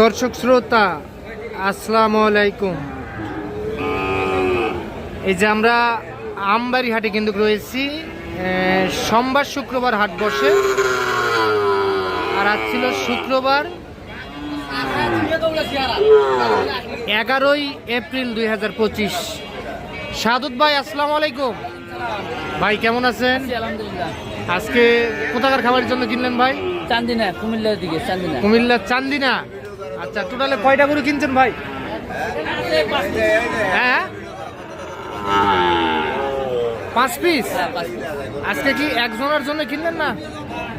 দর্শক শ্রোতা আসসালামু আলাইকুম। এই যে আমরা আমবাড়ি হাটে কিন্তু রয়েছি সোমবার শুক্রবার হাট বসে। আর আজ ছিল শুক্রবার এগারোই এপ্রিল দুই হাজার পঁচিশ। সাদুত ভাই আসসালামু আলাইকুম। ভাই কেমন আছেন? আজকে কোথাকার খাবারের জন্য কিনলেন ভাই? চান্দিনা কুমিল্লার দিকে চান্দিনা। কুমিল্লার চান্দিনা। আচ্ছা টোটালে কয়টা গরু কিনছেন ভাই? হ্যাঁ? পাঁচ পিস আজকে কি একজনের জন্য কিনলেন না?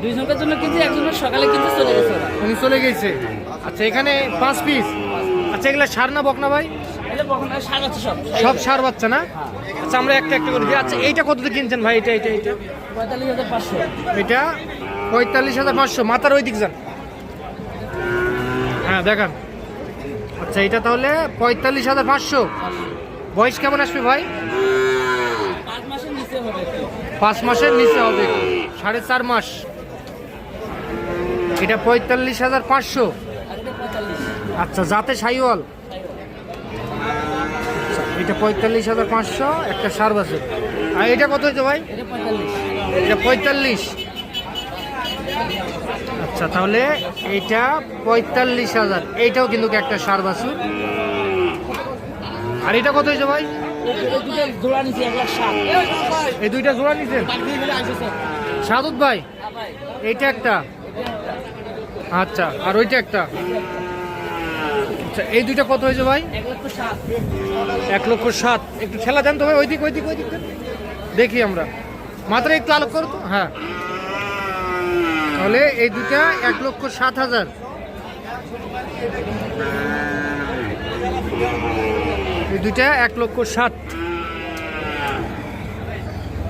দুইজনের জন্য কিনছি একজনের সকালে কিনতে চলে গেছে। উনি চলে গেছে। আচ্ছা এখানে পাঁচ পিস আচ্ছা এগুলা সার না বকনা ভাই? সব। সার বাচ্চা না? আচ্ছা আমরা একটা একটা করে দিই। আচ্ছা এইটা কত কিনছেন ভাই? এটা এটা এটা পঁয়তাল্লিশ হাজার পাঁচশো। এটা পঁয়তাল্লিশ হাজার পাঁচশো। মাথার ওই দিক যান। হ্যাঁ দেখান। আচ্ছা এটা তাহলে পঁয়তাল্লিশ হাজার পাঁচশো। বয়স কেমন আসবে ভাই? পাঁচ মাসের নিচে হবে। সাড়ে চার মাস। এটা পঁয়তাল্লিশ হাজার পাঁচশো। আচ্ছা যাতে সাইওয়াল? এটা পঁয়তাল্লিশ হাজার পাঁচশো একটা সার বাসে আর এটা কত হয়েছে ভাই? এটা পঁয়তাল্লিশ। আচ্ছা তাহলে এইটা পঁয়তাল্লিশ হাজার। এইটাও কিন্তু একটা সার বাছুর। আর এটা কত হয়েছে ভাই? এই দুইটা জোড়া নিছেন সাদুত ভাই, এইটা একটা। আচ্ছা আর ওইটা একটা। আচ্ছা এই দুইটা কত হয়েছে ভাই? এক লক্ষ সাত। একটু খেলা দেন তো ভাই, ওইদিক ওইদিক ওইদিক। দেন। দেখি আমরা। মাত্র একটু আলোক করো তো? হ্যাঁ। তাহলে এই দুটা এক লক্ষ সাত হাজার। এই দুইটা এক লক্ষ সাত।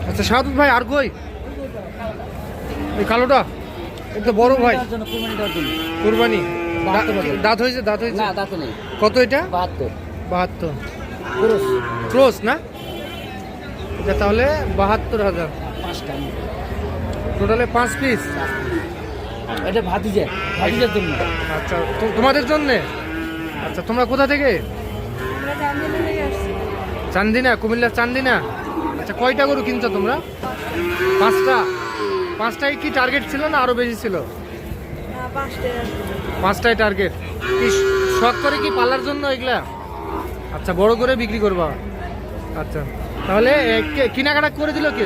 আচ্ছা সাত ভাই আর কই? এই কালোটা? এটা বড় ভাই। কুরবানি। দাঁত হয়েছে দাঁত হয়েছে? কত এটা? বাহাত্তর। বাহাত্তর। না? এটা তাহলে বাহাত্তর হাজার। পাঁচটা টোটালে পাঁচ পিস। এটা ভাতিজা ভাতিজার জন্য। আচ্ছা তো তোমাদের জন্যে? আচ্ছা তোমরা কোথা থেকে? চান্দিনা কুমিল্লার চান্দিনা? আচ্ছা কয়টা গরু কিনছো তোমরা? পাঁচটা? পাঁচটায় কি টার্গেট ছিল না আরও বেশি ছিল? না পাঁচটায় টার্গেট কি শখ করে কি পালার জন্য এগুলা? আচ্ছা বড় করে বিক্রি করবা। আচ্ছা তাহলে কেনাকাটা করে দিল কে?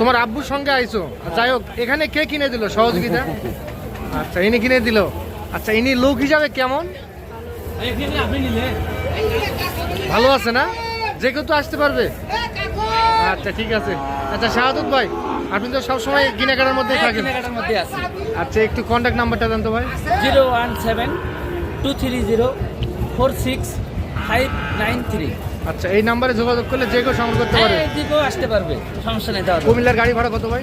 তোমার আব্বুর সঙ্গে আইছো? যাই হোক এখানে কে কিনে দিল? সহযোগিতা? আচ্ছা ইনি কিনে দিল। আচ্ছা ইনি লোক হিসাবে কেমন? আপনি ভালো আছে না? যে কেউ তো আসতে পারবে। আচ্ছা ঠিক আছে। আচ্ছা শাহাদুত ভাই আপনি তো সবসময় কেনাকাটার মধ্যে থাকেন। কেনাকাটার মধ্যে আছে। আচ্ছা একটু কন্ট্যাক্ট নাম্বারটা দেন তো ভাই। Zero one seven two three zero four six five nine three. আচ্ছা এই নাম্বারে যোগাযোগ করলে যে কেউ সংগ্রহ করতে পারে দিকেও আসতে পারবে সমস্যা নেই তাহলে। কুমিল্লার গাড়ি ভাড়া কত ভাই?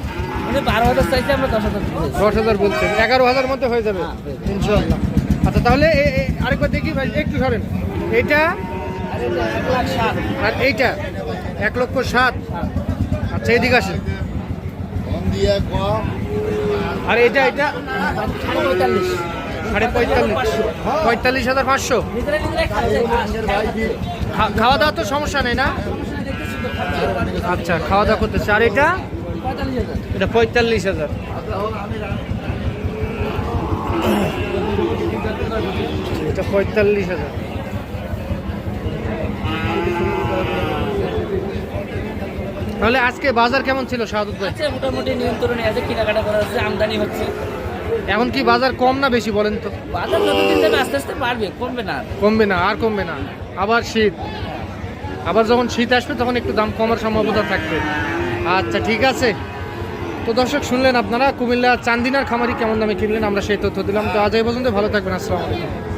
বারো হাজার চাইছে আমরা দশ হাজার। দশ হাজার বলছেন এগারো হাজার মধ্যে হয়ে যাবে হ্যাঁ, হয়ে ইনশাল্লাহ আচ্ছা তাহলে আরেকবার দেখি ভাই একটু ধরেন এইটা? আর এটা এক লাখ সাত আর এইটা? এক লক্ষ সাত আচ্ছা এদিকে আসেন। আর এটা এটা পঁয়তাল্লিশ। সাড়ে পঁয়তাল্লিশ। পঁয়তাল্লিশ হাজার পাঁচশো। খাওয়া দাওয়া তো সমস্যা নেই না? আচ্ছা খাওয়া দাওয়া করতেছে। আর এটা? এটা পঁয়তাল্লিশ হাজার। এটা পঁয়তাল্লিশ হাজার। তাহলে আজকে বাজার কেমন ছিল শাহাদুত মোটামুটি নিয়ন্ত্রণে আছে, কেনাকাটা করা হচ্ছে, আমদানি হচ্ছে। এখন কি বাজার কম না বেশি বলেন তো? বাজার যতদিন যাবে আস্তে আস্তে বাড়বে কমবে না আর। কমবে না আর কমবে না। আবার শীত। আবার যখন শীত আসবে তখন একটু দাম কমার সম্ভাবনা থাকবে। আচ্ছা ঠিক আছে। তো দর্শক শুনলেন আপনারা কুমিল্লা চান্দিনার খামারি কেমন দামে কিনলেন আমরা সেই তথ্য দিলাম। তো আজ এই পর্যন্ত ভালো থাকবেন আসসালামু আলাইকুম।